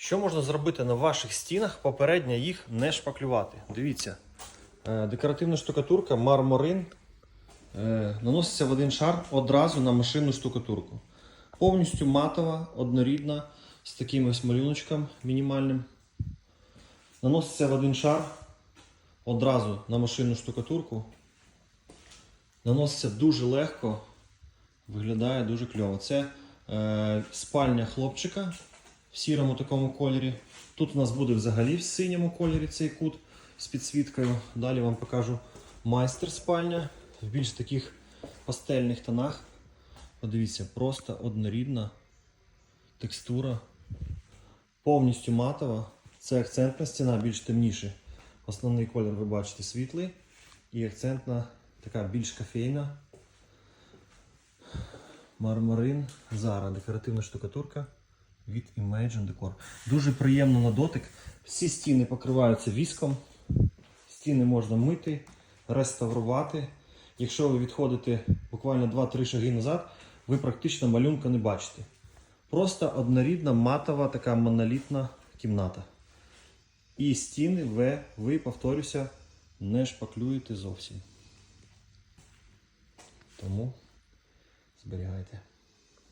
Що можна зробити на ваших стінах, попередньо їх не шпаклювати? Дивіться, е, декоративна штукатурка, мармурин е, наноситься в один шар одразу на машинну штукатурку. Повністю матова, однорідна, з таким ось малюночком мінімальним. Наноситься в один шар одразу на машинну штукатурку. Наноситься дуже легко, виглядає дуже кльово. Це е, спальня хлопчика в сірому такому кольорі. Тут у нас буде взагалі в синьому кольорі цей кут з підсвіткою. Далі вам покажу майстер спальня в більш таких пастельних тонах. Подивіться, просто однорідна текстура, повністю матова. Це акцентна стіна, більш темніший. Основний колір ви бачите світлий. І акцентна така більш кофейна. Мармарин Зара, декоративна штукатурка від Imagine Decor. Дуже приємно на дотик. Всі стіни покриваються віском. Стіни можна мити, реставрувати. Якщо ви відходите буквально 2-3 шаги назад, ви практично малюнка не бачите. Просто однорідна матова така монолітна кімната. І стіни ви, ви повторюся, не шпаклюєте зовсім. Тому зберігайте.